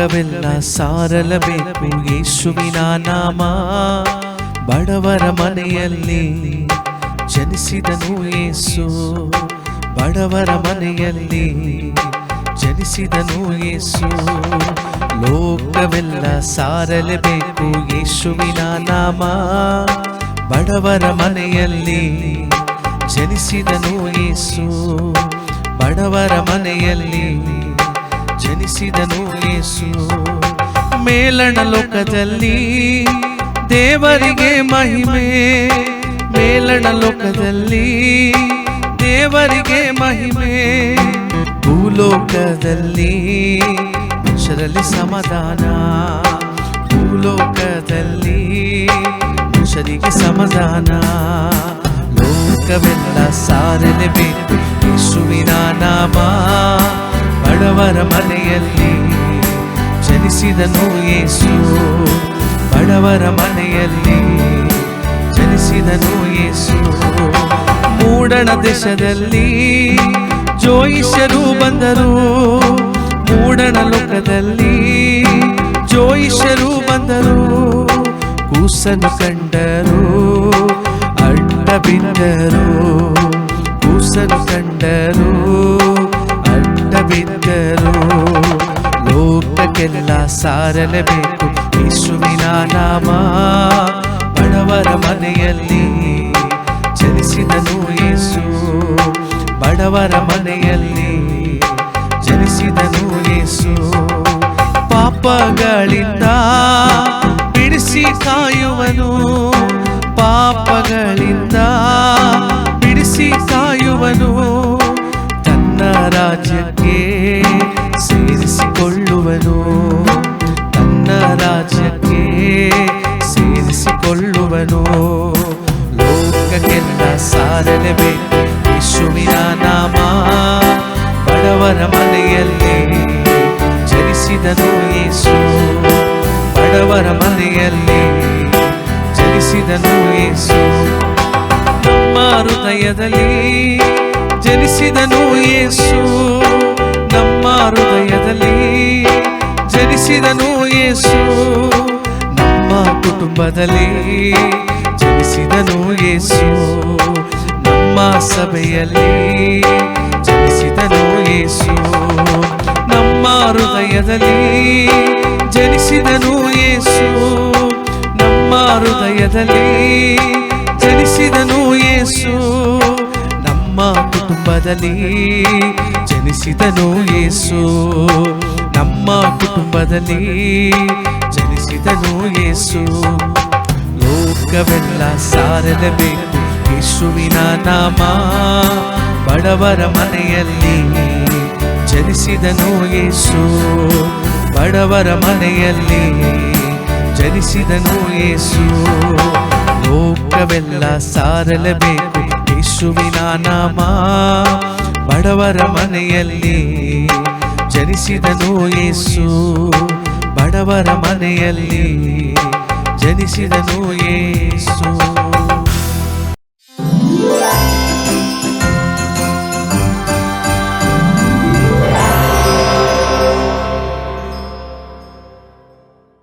ಲೋಕವೆಲ್ಲ ಸಾರಲಬೇಕು ಯೇಸುವಿನ ನಾಮ. ಬಡವರ ಮನೆಯಲ್ಲಿ ಜನಿಸಿದನು ಯೇಸು. ಬಡವರ ಮನೆಯಲ್ಲಿ ಜನಿಸಿದನು ಯೇಸು. ಲೋಕವೆಲ್ಲ ಸಾರಲಬೇಕು ಯೇಸುವಿನ ನಾಮ. ಬಡವರ ಮನೆಯಲ್ಲಿ ಜನಿಸಿದನು ಯೇಸು. ಬಡವರ ಮನೆಯಲ್ಲಿ ಜನಿಸಿದನು ಯೇಸು. ಮೇಲಣ ಲೋಕದಲ್ಲಿ ದೇವರಿಗೆ ಮಹಿಮೆ. ಮೇಲಣ ಲೋಕದಲ್ಲಿ ದೇವರಿಗೆ ಮಹಿಮೆ. ಭೂಲೋಕದಲ್ಲಿ ಮನುಷ್ಯರಲ್ಲಿ ಸಮಾಧಾನ. ಭೂಲೋಕದಲ್ಲಿ ಮನುಷ್ಯರಿಗೆ ಸಮಾಧಾನ. ಮನೆಯಲ್ಲಿ ಜನಿಸಿದನು ಯೇಸು ಬಡವರ ಮನೆಯಲ್ಲಿ ಜನಿಸಿದನು ಯೇಸು ಮೂಡಣ ದೇಶದಲ್ಲಿ ಜೋಯಿಷ್ಯರು ಬಂದರು. ಮೂಡಣ ಲೋಕದಲ್ಲಿ ಜೋಯಿಷರು ಬಂದರು. ಕೂಸನ್ನು ಕಂಡರು, ಅಡ್ಡ ಬಿದ್ದರು. ಕೂಸನ್ನು ಕಂಡರು ಲೋಕಕ್ಕೆಲ್ಲ ಸಾರಲೇಬೇಕು. ಯೇಸುವಿನ ನಾಮ ಬಡವರ ಮನೆಯಲ್ಲಿ ಜನಿಸಿದನು ಯೇಸು. ಬಡವರ ಮನೆಯಲ್ಲಿ ಜನಿಸಿದನು ಯೇಸು. ಪಾಪಗಳಿಂದ ಬಿಡಿಸಿ ಕಾಯುವನು. ಪಾಪಗಳಿಂದ ಬಿಡಿಸಿ ಕಾಯುವನು. ಸೇರಿಸಿಕೊಳ್ಳುವನು ಲೋಕಕ್ಕೆಲ್ಲ ಸಾರಲೇಬೇಕು ಯೇಸುವಿನ ನಾಮ ಬಡವರ ಮನೆಯಲ್ಲಿ ಜನಿಸಿದನು ಯೇಸು. ಬಡವರ ಮನೆಯಲ್ಲಿ ಜನಿಸಿದನು ಯೇಸು. ನಮ್ಮ ಹೃದಯದಲ್ಲಿ ಜನಿಸಿದನು ಯೇಸು. ನಮ್ಮ ಹೃದಯದಲ್ಲಿ ಜನಿಸಿದನು ಯೇಸು. ಕುಟುಂಬದಲ್ಲಿ ಜನಿಸಿದನು ಯೇಸು. ನಮ್ಮ ಸಭೆಯಲ್ಲಿ ಜನಿಸಿದನು ಯೇಸು. ನಮ್ಮ ಹೃದಯದಲ್ಲಿ ಜನಿಸಿದನು ಯೇಸು. ನಮ್ಮ ಹೃದಯದಲ್ಲಿ ಜನಿಸಿದನು ಯೇಸು. ನಮ್ಮ ಕುಟುಂಬದಲ್ಲಿ ಜನಿಸಿದನು ಯೇಸು. ನಮ್ಮ ಕುಟುಂಬದಲ್ಲಿ ಜನಿಸಿದನು ಯೇಸು ಲೋಕವೆಲ್ಲ ಸಾರಲಬೇಕು ಯೇಸುವಿನ ನಾಮ. ಬಡವರ ಮನೆಯಲ್ಲಿ ಜನಿಸಿದನು ಯೇಸು ಬಡವರ ಮನೆಯಲ್ಲಿ ಜನಿಸಿದನು ಯೇಸು ಲೋಕವೆಲ್ಲ ಸಾರಲೇಬೇಕು ಯೇಸುವಿನ ನಾಮ. ಬಡವರ ಮನೆಯಲ್ಲಿ ಜನಿಸಿದನು ಯೇಸು ಬಡವರ ಮನೆಯಲ್ಲಿ ಜನಿಸಿದನು ಯೇಸು.